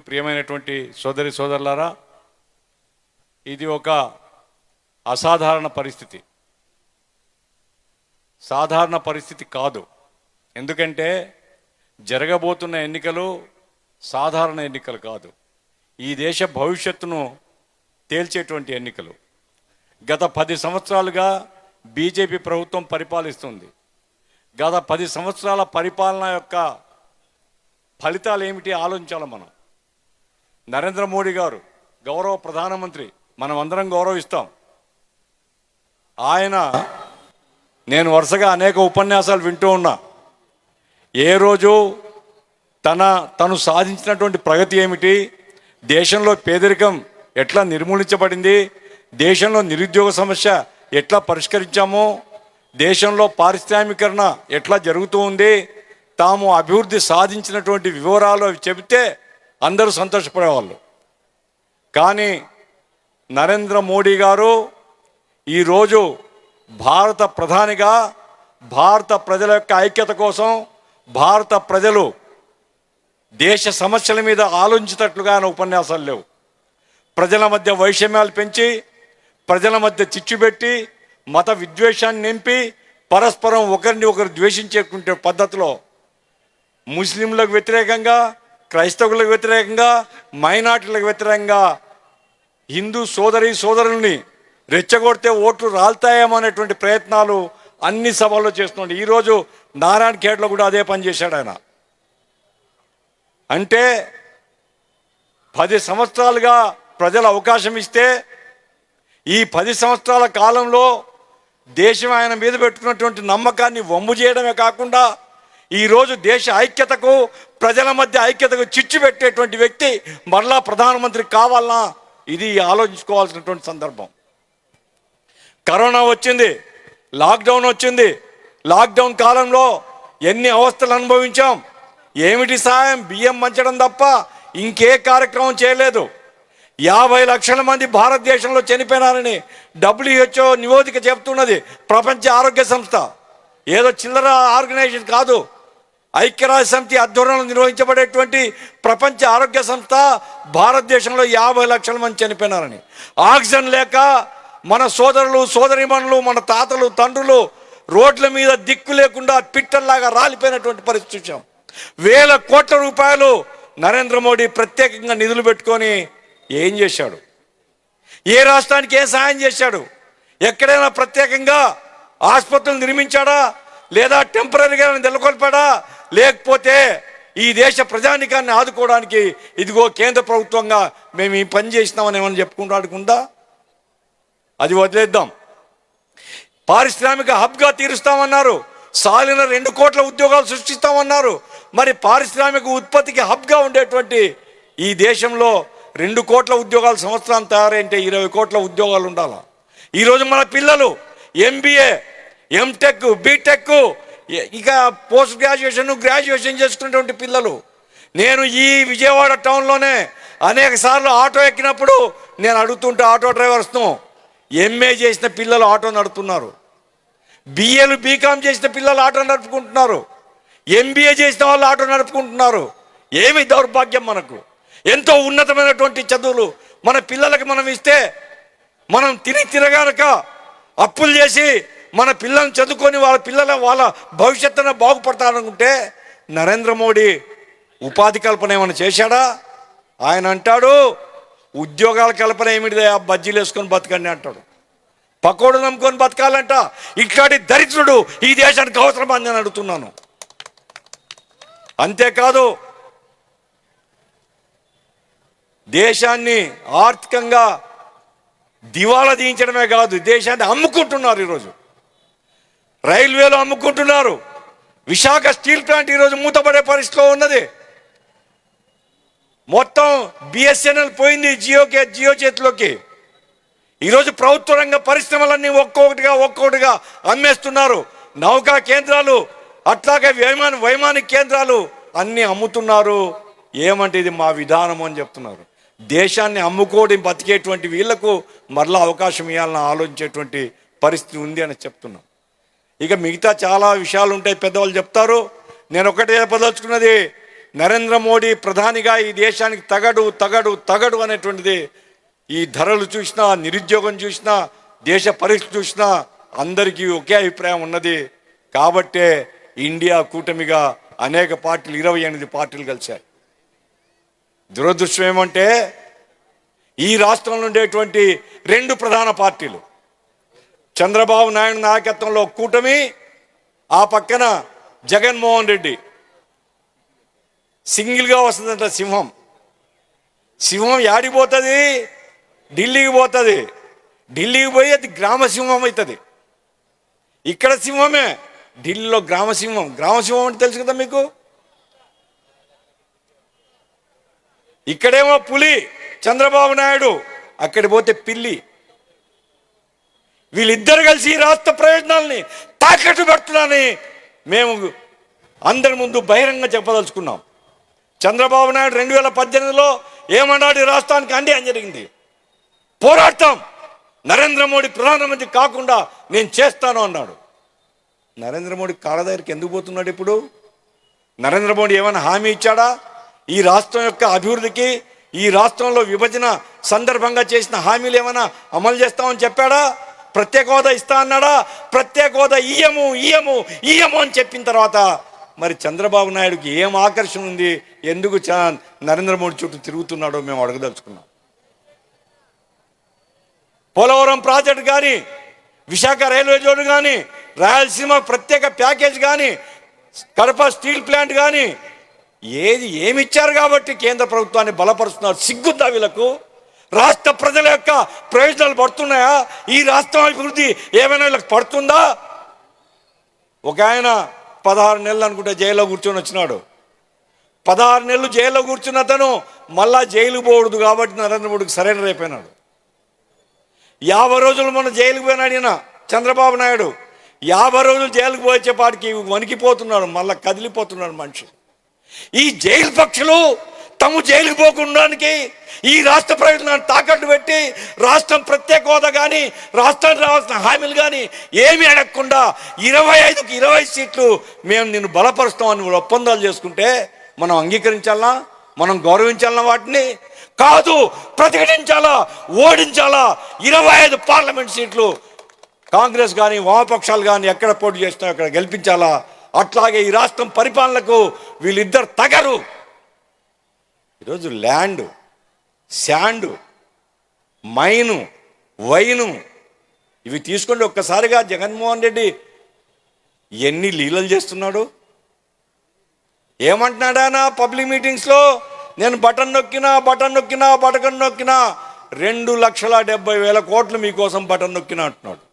ప్రియమైనటువంటి సోదరి సోదరులారా ఇది ఒక అసాధారణ పరిస్థితి. సాధారణ పరిస్థితి కాదు. ఎందుకంటే జరగబోతున్న ఎన్నికలు సాధారణ ఎన్నికలు కాదు. ఈ దేశ భవిష్యత్తును తేల్చేటువంటి ఎన్నికలు. గత పది సంవత్సరాలుగా బీజేపీ ప్రభుత్వం పరిపాలిస్తుంది. గత పది సంవత్సరాల పరిపాలన యొక్క ఫలితాలు ఏమిటి ఆలోచించాలి మనం? నరేంద్ర మోడీ గారు గౌరవ ప్రధానమంత్రి మనం అందరం గౌరవిస్తాం. ఆయన నేను వరుసగా అనేక ఉపన్యాసాలు వింటూ ఉన్నా. ఏ రోజు తన తను సాధించినటువంటి ప్రగతి ఏమిటి? దేశంలో పేదరికం ఎట్లా నిర్మూలించబడింది? దేశంలో నిరుద్యోగ సమస్య ఎట్లా పరిష్కరించామో? దేశంలో పారిశ్రామికరణ ఎట్లా జరుగుతూ ఉంది? తాము అభివృద్ధి సాధించినటువంటి వివరాలు అవి చెబితే అందరూ సంతోషపడేవాళ్ళు. కానీ నరేంద్ర మోడీ గారు ఈరోజు భారత ప్రధానిగా భారత ప్రజల యొక్క ఐక్యత కోసం భారత ప్రజలు దేశ సమస్యల మీద ఆలోచించేటట్లుగా ఆయన ఉపన్యాసాలు లేవు. ప్రజల మధ్య వైషమ్యాలు పెంచి ప్రజల మధ్య చిచ్చుపెట్టి మత విద్వేషాన్ని నింపి పరస్పరం ఒకరిని ఒకరు ద్వేషించేటువంటి పద్ధతిలో ముస్లింలకు వ్యతిరేకంగా క్రైస్తవులకు వ్యతిరేకంగా మైనార్టీలకు వ్యతిరేకంగా హిందూ సోదరి సోదరుల్ని రెచ్చగొడితే ఓట్లు రాల్తాయేమో అనేటువంటి ప్రయత్నాలు అన్ని సభల్లో చేస్తున్నాడు. ఈరోజు నారాయణ ఖేడ్లో కూడా అదే పని చేశాడు ఆయన. అంటే పది సంవత్సరాలుగా ప్రజలు అవకాశం ఇస్తే ఈ పది సంవత్సరాల కాలంలో దేశం ఆయన మీద పెట్టుకున్నటువంటి నమ్మకాన్ని వమ్ము చేయడమే కాకుండా ఈరోజు దేశ ఐక్యతకు ప్రజల మధ్య ఐక్యతకు చిచ్చు పెట్టేటువంటి వ్యక్తి మరలా ప్రధానమంత్రి కావాలనా ఇది ఆలోచించుకోవాల్సినటువంటి సందర్భం. కరోనా వచ్చింది లాక్డౌన్ వచ్చింది. లాక్డౌన్ కాలంలో ఎన్ని అవస్థలు అనుభవించాం? ఏమిటి సాయం? బియ్యం మంచడం తప్ప ఇంకే కార్యక్రమం చేయలేదు. యాభై లక్షల మంది భారతదేశంలో చనిపోయినారని డబ్ల్యూహెచ్ఓ నివేదిక చెబుతున్నది ప్రపంచ ఆరోగ్య సంస్థ. ఏదో చిల్లర ఆర్గనైజేషన్ కాదు. ఐక్యరాజ్య సమితి ఆధ్వర్యంలో నిర్వహించబడేటువంటి ప్రపంచ ఆరోగ్య సంస్థ భారతదేశంలో యాభై లక్షల మంది చనిపోయినారని. ఆక్సిజన్ లేక మన సోదరులు సోదరిమణులు మన తాతలు తండ్రులు రోడ్ల మీద దిక్కు లేకుండా పిట్టల్లాగా రాలిపోయినటువంటి పరిస్థితి చూసాం వేల కోట్ల రూపాయలు నరేంద్ర మోడీ ప్రత్యేకంగా నిధులు పెట్టుకొని ఏం చేశాడు? ఏ రాష్ట్రానికి ఏ సహాయం చేశాడు? ఎక్కడైనా ప్రత్యేకంగా ఆసుపత్రులు నిర్మించాడా? లేదా టెంపరీగా నెలకొల్పాడా? లేకపోతే ఈ దేశ ప్రజానికాన్ని ఆదుకోవడానికి ఇదిగో కేంద్ర ప్రభుత్వంగా మేము ఈ పని చేసినామని ఏమైనా చెప్పుకుంటాడుకుందా అది వదిలేద్దాం. పారిశ్రామిక హబ్గా తీరుస్తామన్నారు. సాలిన రెండు కోట్ల ఉద్యోగాలు సృష్టిస్తామన్నారు. మరి పారిశ్రామిక ఉత్పత్తికి హబ్గా ఉండేటువంటి ఈ దేశంలో రెండు కోట్ల ఉద్యోగాలు సంవత్సరం తయారైంటే ఇరవై కోట్ల ఉద్యోగాలు ఉండాలి? ఈరోజు మన పిల్లలు ఎంబీఏ ఎంటెక్ బీటెక్ ఇక పోస్ట్ గ్రాడ్యుయేషన్ గ్రాడ్యుయేషన్ చేసుకున్నటువంటి పిల్లలు. నేను ఈ విజయవాడ టౌన్లోనే అనేక సార్లు ఆటో ఎక్కినప్పుడు నేను అడుగుతుంటే ఆటో డ్రైవర్స్ను ఎంఏ చేసిన పిల్లలు ఆటో నడుపుతున్నారు. బిఏలు బీకామ్ చేసిన పిల్లలు ఆటో నడుపుకుంటున్నారు. ఎంబీఏ చేసిన వాళ్ళు ఆటో నడుపుకుంటున్నారు. ఏమి దౌర్భాగ్యం మనకు. ఎంతో ఉన్నతమైనటువంటి చదువులు మన పిల్లలకు మనం ఇస్తే మనం తిని తిరగానక అప్పులు చేసి మన పిల్లల్ని చదువుకొని వాళ్ళ పిల్లల వాళ్ళ భవిష్యత్తున బాగుపడతారనుకుంటే నరేంద్ర మోడీ ఉపాధి కల్పన ఏమైనా చేశాడా? ఆయన అంటాడు ఉద్యోగాల కల్పన ఏమిటిదే? ఆ బజ్జీలు వేసుకొని బతకండి అంటాడు. పకోడు నమ్ముకొని బతకాలంట. ఇట్లాంటి దరిద్రుడు ఈ దేశానికి అవసరమా అని నేను అడుగుతున్నాను. అంతేకాదు దేశాన్ని ఆర్థికంగా దివాలా దించడమే కాదు దేశాన్ని అమ్ముకుంటున్నారు ఈరోజు. రైల్వేలు అమ్ముకుంటున్నారు. విశాఖ స్టీల్ ప్లాంట్ ఈరోజు మూతపడే పరిస్థితిలో ఉన్నది. మొత్తం బిఎస్ఎన్ఎల్ పోయింది జియోకే జియో చేతిలోకి. ఈరోజు ప్రభుత్వ రంగ పరిశ్రమలన్నీ ఒక్కొక్కటిగా ఒక్కొక్కటిగా అమ్మేస్తున్నారు. నౌకా కేంద్రాలు అట్లాగే వైమాన వైమానిక కేంద్రాలు అన్నీ అమ్ముతున్నారు. ఏమంటే ఇది మా విధానము అని చెప్తున్నారు. దేశాన్ని అమ్ముకోవడం బతికేటువంటి వీళ్ళకు మరలా అవకాశం ఇవ్వాలని ఆలోచించేటువంటి పరిస్థితి ఉంది అని చెప్తున్నాం. ఇక మిగతా చాలా విషయాలు ఉంటాయి పెద్దవాళ్ళు చెప్తారు. నేను ఒకటే చెప్పదలుచుకున్నది నరేంద్ర మోడీ ప్రధానిగా ఈ దేశానికి తగడు తగడు తగడు అనేటువంటిది ఈ ధరలు చూసినా నిరుద్యోగం చూసినా దేశ పరిస్థితి చూసినా అందరికీ ఒకే అభిప్రాయం ఉన్నది. కాబట్టే ఇండియా కూటమిగా అనేక పార్టీలు ఇరవై ఎనిమిది పార్టీలు కలిశాయి. దురదృష్టం ఏమంటే ఈ రాష్ట్రంలో ఉండేటువంటి రెండు ప్రధాన పార్టీలు చంద్రబాబు నాయుడు నాయకత్వంలో కూటమి ఆ పక్కన జగన్మోహన్ రెడ్డి. సింగిల్గా వస్తుందంట సింహం. సింహం యాడికి పోతుంది? ఢిల్లీకి పోతుంది. ఢిల్లీకి పోయి అది గ్రామ సింహం అవుతుంది. ఇక్కడ సింహమే ఢిల్లీలో గ్రామసింహం గ్రామసింహం గ్రామ సింహం అంటే తెలుసు కదా మీకు? ఇక్కడేమో పులి చంద్రబాబు నాయుడు. అక్కడి పోతే పిల్లి. వీళ్ళిద్దరు కలిసి ఈ రాష్ట్ర ప్రయోజనాల్ని తాకట్టు పెడుతున్నారని మేము అందరి ముందు బహిరంగ చెప్పదలుచుకున్నాం. చంద్రబాబు నాయుడు రెండు వేల పద్దెనిమిదిలో ఏమన్నాడు ఈ రాష్ట్రానికి? అన్యాయం జరిగింది. పోరాటం నరేంద్ర మోడీ ప్రధానమంత్రి కాకుండా నేను చేస్తాను అన్నాడు. నరేంద్ర మోడీ కాళ్ళ దగ్గరికి ఎందుకు పోతున్నాడు ఇప్పుడు? నరేంద్ర మోడీ ఏమైనా హామీ ఇచ్చాడా? ఈ రాష్ట్రం యొక్క అభివృద్ధికి ఈ రాష్ట్రంలో విభజన సందర్భంగా చేసిన హామీలు ఏమైనా అమలు చేస్తామని చెప్పాడా? ప్రత్యేక హోదా ఇస్తా అన్నాడా? ప్రత్యేక హోదా ఇయ్యము ఇయ్యము ఇయ్యము అని చెప్పిన తర్వాత మరి చంద్రబాబు నాయుడుకి ఏం ఆకర్షణ ఉంది? ఎందుకు చ- నరేంద్ర మోడీ చుట్టూ తిరుగుతున్నాడో మేము అడగదలుచుకున్నాం. పోలవరం ప్రాజెక్టు కానీ విశాఖ రైల్వే జోన్ కానీ రాయలసీమ ప్రత్యేక ప్యాకేజ్ కానీ కడప స్టీల్ ప్లాంట్ కానీ ఏది ఏమి ఇచ్చారు కాబట్టి కేంద్ర ప్రభుత్వాన్ని బలపరుస్తున్నారు? సిగ్గుద్దా వీళ్ళకు? రాష్ట్ర ప్రజల యొక్క ప్రయోజనాలు పడుతున్నాయా? ఈ రాష్ట్రం అభివృద్ధి ఏమైనా వీళ్ళకి పడుతుందా? ఒక ఆయన పదహారు నెలలు అనుకుంటే జైల్లో కూర్చొని వచ్చినాడు. పదహారు నెలలు జైల్లో కూర్చున్న అతను మళ్ళా జైలు పోకూడదు కాబట్టి నరేంద్ర మోడీకి సరైన అయిపోయినాడు. యాభై రోజులు మన జైలుకు పోయినాడు ఈయన చంద్రబాబు నాయుడు. యాభై రోజులు జైలుకు పోయేపాటికి వణికిపోతున్నాడు మళ్ళా కదిలిపోతున్నాడు మనిషి. ఈ జైలు పక్షులు తమ జైలుకు పోకుండానికి ఈ రాష్ట్ర ప్రయోజనాన్ని తాకట్టు పెట్టి రాష్ట్రం ప్రత్యేక హోదా కానీ రాష్ట్రానికి రావాల్సిన హామీలు కానీ ఏమీ అడగకుండా ఇరవై ఐదుకి ఇరవై సీట్లు మేము నిన్ను బలపరుస్తామని ఒప్పందాలు చేసుకుంటే మనం అంగీకరించాలా? మనం గౌరవించాలన్నా వాటిని? కాదు ప్రతిఘటించాలా? ఓడించాలా? ఇరవై ఐదు పార్లమెంట్ సీట్లు కాంగ్రెస్ కానీ వామపక్షాలు కానీ ఎక్కడ పోటీ చేసినా అక్కడ గెలిపించాలా? అట్లాగే ఈ రాష్ట్రం పరిపాలనకు వీళ్ళిద్దరు తగరు. ఈరోజు ల్యాండ్ శాండ్ మైను వైను ఇవి తీసుకోండి ఒక్కసారిగా జగన్మోహన్ రెడ్డి ఎన్ని లీలలు చేస్తున్నాడు? ఏమంటున్నాడా నా పబ్లిక్ మీటింగ్స్లో? నేను బటన్ నొక్కినా బటన్ నొక్కినా బటన్ నొక్కినా రెండు లక్షల డెబ్బై వేల కోట్లు మీకోసం బటన్ నొక్కినా అంటున్నాడు.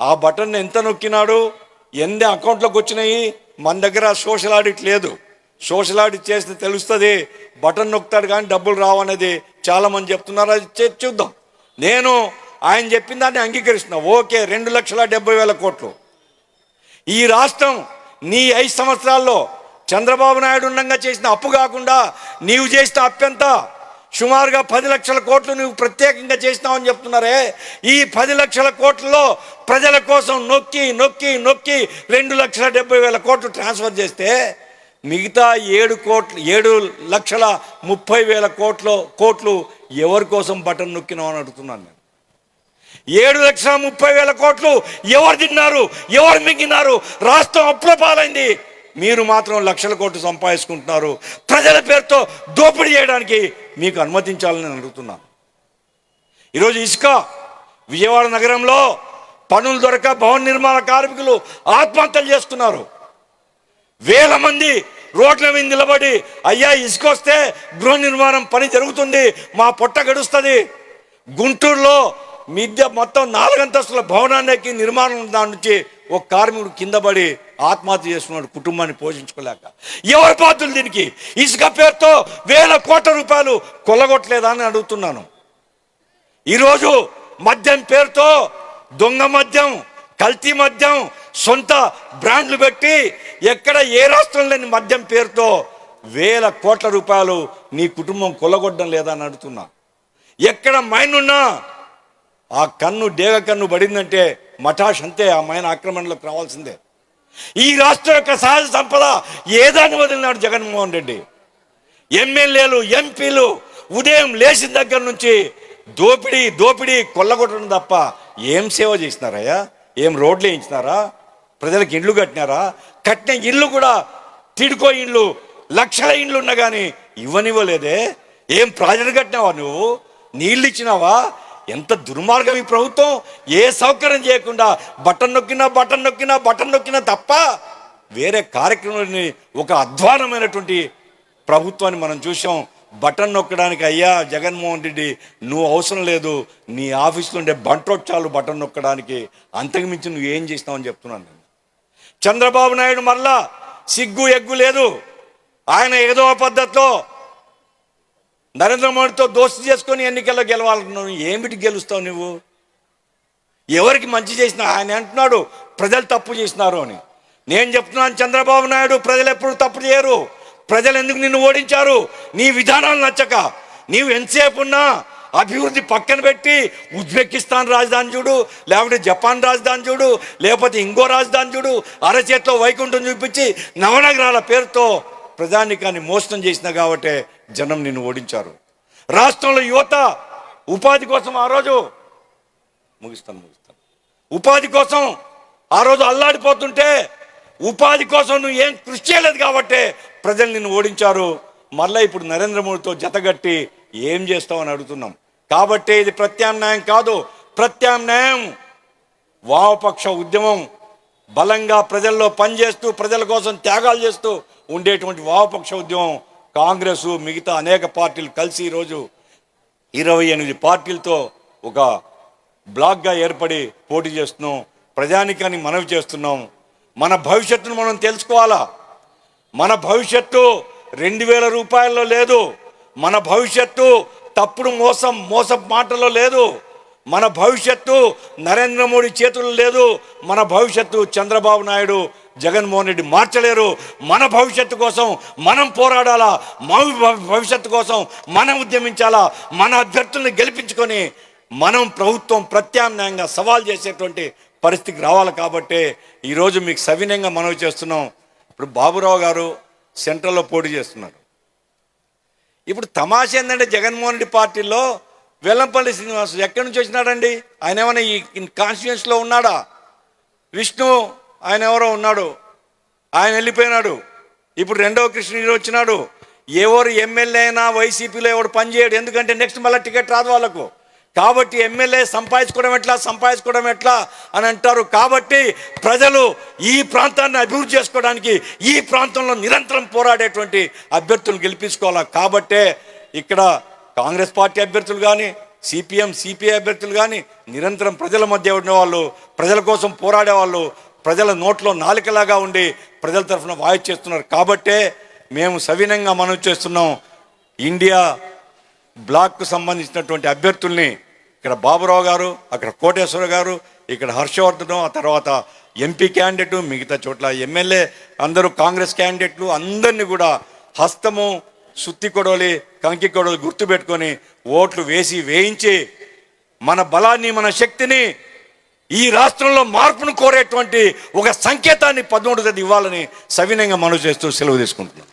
ఆ బటన్ ఎంత నొక్కినాడు? ఎన్ని అకౌంట్లోకి వచ్చినాయి? మన దగ్గర సోషల్ ఆడిట్ లేదు. సోషల్ ఆడిట్ చేస్తే తెలుస్తుంది బటన్ నొక్కుతాడు కానీ డబ్బులు రావనేది చాలామంది చెప్తున్నారు. అది చే- చూద్దాం. నేను ఆయన చెప్పిన దాన్ని అంగీకరిస్తున్నా. ఓకే రెండు లక్షల డెబ్బై వేల కోట్లు. ఈ రాష్ట్రం నీ ఐదు సంవత్సరాల్లో చంద్రబాబు నాయుడు ఉండగా చేసిన అప్పు కాకుండా నీవు చేసిన అప్పెంత? సుమారుగా పది లక్షల కోట్లు నువ్వు ప్రత్యేకంగా చేసినావని చెప్తున్నారే. ఈ పది లక్షల కోట్లలో ప్రజల కోసం నొక్కి నొక్కి నొక్కి రెండు లక్షల డెబ్బై వేల కోట్లు ట్రాన్స్ఫర్ చేస్తే మిగతా ఏడు కోట్లు ఏడు లక్షల ముప్పై వేల కోట్లు కోట్లు ఎవరి కోసం బటన్ నొక్కినావు అని అడుగుతున్నాను నేను. ఏడు లక్షల ముప్పై వేల కోట్లు ఎవరు తిన్నారు ఎవరు మింగినారు రాష్ట్రం అప్పుల పాలైంది. మీరు మాత్రం లక్షల కోట్లు సంపాదించుకుంటున్నారు. ప్రజల పేరుతో దోపిడీ చేయడానికి మీకు అనుమతించాలని నేను అడుగుతున్నాను. ఈరోజు ఇసుక విజయవాడ నగరంలో పనులు దొరక భవన నిర్మాణ కార్మికులు ఆత్మహత్యలు చేస్తున్నారు వేల మంది రోడ్ల మీద నిలబడి అయ్యా ఇసుకొస్తే గృహ నిర్మాణం పని జరుగుతుంది మా పొట్ట గడుస్తుంది. గుంటూరులో మిద్య మొత్తం నాలుగంతస్తుల భవనానికి నిర్మాణం దాని నుంచి ఒక కార్మికుడు కింద పడి ఆత్మహత్య చేసుకున్నాడు కుటుంబాన్ని పోషించుకోలేక. ఎవరి బాధ్యులు దీనికి? ఇసుక పేరుతో వేల కోట్ల రూపాయలు కొల్లగొట్టలేదా అని అడుగుతున్నాను. ఈరోజు మద్యం పేరుతో దొంగ మద్యం కల్తీ మద్యం సొంత బ్రాండ్లు పెట్టి ఎక్కడ ఏ రాష్ట్రం లేని మద్యం పేరుతో వేల కోట్ల రూపాయలు నీ కుటుంబం కొల్లగొట్టడం లేదా అని అడుగుతున్నా. ఎక్కడ మైన్ ఉన్నా ఆ కన్ను డేగ కన్ను పడిందంటే మఠాష్ అంతే ఆ మైన ఆక్రమణలోకి రావాల్సిందే. ఈ రాష్ట్రం యొక్క సహజ సంపద ఏదాన్ని వదిలినాడు జగన్మోహన్ రెడ్డి. ఎమ్మెల్యేలు ఎంపీలు ఉదయం లేచిన దగ్గర నుంచి దోపిడీ దోపిడీ కొల్లగొట్టడం తప్ప ఏం సేవ చేసినారయ్యా? ఏం రోడ్లు వేయించినారా? ప్రజలకు ఇండ్లు కట్టినారా? కట్టిన ఇండ్లు కూడా తిడుకో ఇండ్లు లక్షల ఇండ్లు ఉన్నా కానీ ఇవ్వనివ్వలేదే. ఏం ప్రాజెక్టు కట్టినావా నువ్వు? నీళ్ళు ఇచ్చినావా? ఎంత దుర్మార్గం ఈ ప్రభుత్వం. ఏ సౌకర్యం చేయకుండా బటన్ నొక్కినా బటన్ నొక్కినా బటన్ నొక్కినా తప్ప వేరే కార్యక్రమాన్ని ఒక అధ్వానమైనటువంటి ప్రభుత్వాన్ని మనం చూసాం బటన్ నొక్కడానికి అయ్యా జగన్మోహన్ రెడ్డి నువ్వు అవసరం లేదు. నీ ఆఫీస్లో ఉండే బంట్రోట్ చాలు బటన్ నొక్కడానికి అంతకు మించి నువ్వు ఏం చేసినావు అని చెప్తున్నాను నేను. చంద్రబాబు నాయుడు మరలా సిగ్గు ఎగ్గు లేదు. ఆయన ఏదో ఒక పద్ధతిలో నరేంద్ర మోడీతో దోస్తి చేసుకొని ఎన్నికల్లో గెలవాలనుకున్నావు. ఏమిటి గెలుస్తావు నువ్వు? ఎవరికి మంచి చేసినా ఆయన అంటున్నాడు ప్రజలు తప్పు చేసినారు అని. నేను చెప్తున్నాను చంద్రబాబు నాయుడు ప్రజలు ఎప్పుడు తప్పు చేయరు. ప్రజలు ఎందుకు నిన్ను ఓడించారు? నీ విధానాలు నచ్చక. నీవు ఎంతసేపు ఉన్నా అభివృద్ధి పక్కన పెట్టి ఉజ్బెకిస్తాన్ రాజధాని చూడు లేకపోతే జపాన్ రాజధాని చూడు లేకపోతే ఇంకో రాజధాని చూడు అరచేతిలో వైకుంఠం చూపించి నవనగరాల పేరుతో ప్రధానికాన్ని మోసం చేసిన కాబట్టే జనం నిన్ను ఓడించారు. రాష్ట్రంలో యువత ఉపాధి కోసం ఆ రోజు ముగిస్తాను ముగిస్తాను. ఉపాధి కోసం ఆ రోజు అల్లాడిపోతుంటే ఉపాధి కోసం నువ్వు ఏం కృషి చేయలేదు కాబట్టే ప్రజలు నిన్ను ఓడించారు. మళ్ళీ ఇప్పుడు నరేంద్ర మోడీతో జతగట్టి ఏం చేస్తావని అడుగుతున్నాం. కాబట్టి ఇది ప్రత్యామ్నాయం కాదు. ప్రత్యామ్నాయం వామపక్ష ఉద్యమం బలంగా ప్రజల్లో పనిచేస్తూ ప్రజల కోసం త్యాగాలు చేస్తూ ఉండేటువంటి వామపక్ష ఉద్యమం కాంగ్రెస్ మిగతా అనేక పార్టీలు కలిసి ఈరోజు ఇరవై ఎనిమిది పార్టీలతో ఒక బ్లాక్గా ఏర్పడి పోటీ చేస్తున్నాం. ప్రజానికాన్ని మనవి చేస్తున్నాం. మన భవిష్యత్తును మనం తెలుసుకోవాలా? మన భవిష్యత్తు రెండు వేల రూపాయల్లో లేదు. మన భవిష్యత్తు తప్పుడు మోసం మోసం మాటలో లేదు. మన భవిష్యత్తు నరేంద్ర మోడీ చేతుల్లో లేదు. మన భవిష్యత్తు చంద్రబాబు నాయుడు జగన్మోహన్ రెడ్డి మార్చలేరు. మన భవిష్యత్తు కోసం మనం పోరాడాలా? మన భవిష్యత్తు కోసం మనం ఉద్యమించాలా? మన అభ్యర్థుల్ని గెలిపించుకొని మనం ప్రభుత్వం ప్రత్యామ్నాయంగా సవాల్ చేసేటువంటి పరిస్థితికి రావాలి కాబట్టి ఈరోజు మీకు సవినయంగా మనవి చేస్తున్నాం. ఇప్పుడు బాబురావు గారు సెంట్రల్లో పోటీ చేస్తున్నారు. ఇప్పుడు తమాషా ఏంటంటే జగన్మోహన్ రెడ్డి పార్టీలో వెల్లంపల్లి శ్రీనివాసు ఎక్కడి నుంచి వచ్చినాడండి? ఆయన ఏమైనా ఈ కాన్స్టిట్యున్సీలో ఉన్నాడా? విష్ణు ఆయన ఎవరో ఉన్నాడు. ఆయన వెళ్ళిపోయినాడు. ఇప్పుడు రెండవ కృష్ణుడు వచ్చినాడు. ఎవరు ఎమ్మెల్యే అయినా వైసీపీలో ఎవడు పనిచేయడు. ఎందుకంటే నెక్స్ట్ మళ్ళీ టికెట్ రాదు వాళ్ళకు. కాబట్టి ఎమ్మెల్యే సంపాదించుకోవడం ఎట్లా సంపాదించుకోవడం ఎట్లా అని అంటారు. కాబట్టి ప్రజలు ఈ ప్రాంతాన్ని అభివృద్ధి చేసుకోవడానికి ఈ ప్రాంతంలో నిరంతరం పోరాడేటువంటి అభ్యర్థులను గెలిపించుకోవాలి? కాబట్టే ఇక్కడ కాంగ్రెస్ పార్టీ అభ్యర్థులు కానీ సిపిఎం సిపిఐ అభ్యర్థులు కానీ నిరంతరం ప్రజల మధ్య ఉండేవాళ్ళు ప్రజల కోసం పోరాడే వాళ్ళు ప్రజల నోట్లో నాలికలాగా ఉండి ప్రజల తరఫున వాయిస్ చేస్తున్నారు. కాబట్టే మేము సవినంగా మనం చేస్తున్నాం. ఇండియా బ్లాక్కు సంబంధించినటువంటి అభ్యర్థుల్ని ఇక్కడ బాబురావు గారు అక్కడ కోటేశ్వర గారు ఇక్కడ హర్షవర్ధన్ ఆ తర్వాత ఎంపీ క్యాండిడేట్ మిగతా చోట్ల ఎమ్మెల్యే అందరూ కాంగ్రెస్ క్యాండిడేట్లు అందరినీ కూడా హస్తము సుత్తి కొడవలి కంకి కొడవలి గుర్తుపెట్టుకొని ఓట్లు వేసి వేయించి మన బలాన్ని మన శక్తిని ఈ రాష్ట్రంలో మార్పును కోరేటువంటి ఒక సంకేతాన్ని పదమూడు తేదీ ఇవ్వాలని సవినయంగా మనవి చేస్తూ సెలవు తీసుకుంటున్నాం.